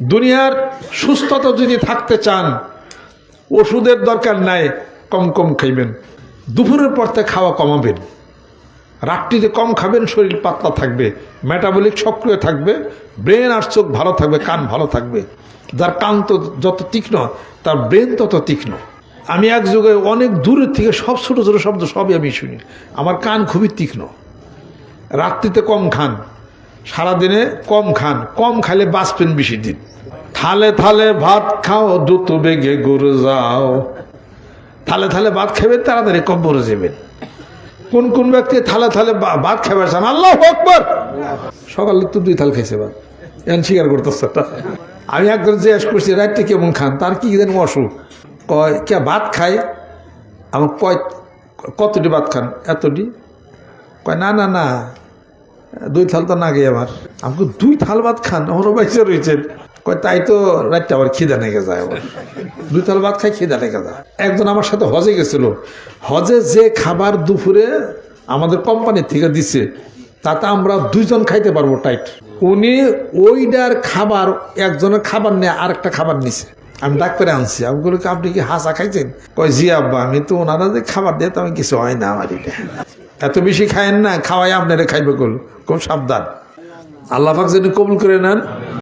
দুনিয়ার সুস্থতা যদি থাকতে চান, ওষুধের দরকার নাই, কম কম খাইবেন। দুপুরের পর থেকে খাওয়া কমাবেন। রাত্রিতে কম খাবেন, শরীর পাতলা থাকবে মেটাবলিক সক্রিয় থাকবে ব্রেন আর চোখ ভালো থাকবে, কান ভালো থাকবে। যার কান তো যত তীক্ষ্ণ, তার ব্রেন তত তীক্ষ্ণ। আমি এক যুগে অনেক দূরের থেকে সব ছোটো ছোটো শব্দ সবই আমি শুনি। আমার কান খুবই তীক্ষ্ণ। রাত্রিতে কম খান। সারাদিনে কম খান, কম খাইলে বাঁচবেন বেশি দিন থালে থালে ভাত খাও, দ্রুত বেগে গড়ে যাও। থালে থালে ভাত খাবেন তাড়াতাড়ি কম কব্বরে যাবেন। কোন কোন ব্যক্তি থালে থালে ভাত খাবার চান, আল্লাহ আকবর! সকালে তো দুই থাল খাইছে ভাত। এখন স্বীকার করতেছে। আমি একজন জিজ্ঞেস করছি রাত্রে কেমন খান? তার কি যেন অসুখ। কয়, কে ভাত খায়? আমার কয়, কতটি ভাত খান? এতটি? কয়, না না না। দুই থাল তো না গে আমার। আমাকে দুই থাল ভাত খান আমারও বাইসে রয়েছেন কয়, তাই তো রাত্রে আবার খিদা লেগে যায় আমার। দুই থাল ভাত খাই খিদা লেগে যায়। একজন আমার সাথে হজে গেছিল। হজে যে খাবার দুপুরে আমাদের কোম্পানি থেকে দিছে, তাতে আমরা দুইজন খাইতে পারব টাইট। উনি ওইটার খাবার, একজনের খাবার নিয়ে আরেকটা খাবার নিছে। আমি ডাক্তারে আনছি। আমি বলি, আপনি কি হাসা খাইছেন? কয়, জি আব্বা, আমি তো ওনারা যে খাবার দিয়ে তো আমি কিছু হয় না আমার এটা। এত বেশি খায়েন না, খাওয়াই আপনারা খাইবে কল খুব সাবধান। আল্লাহ পাক যদি কবুল করে নেন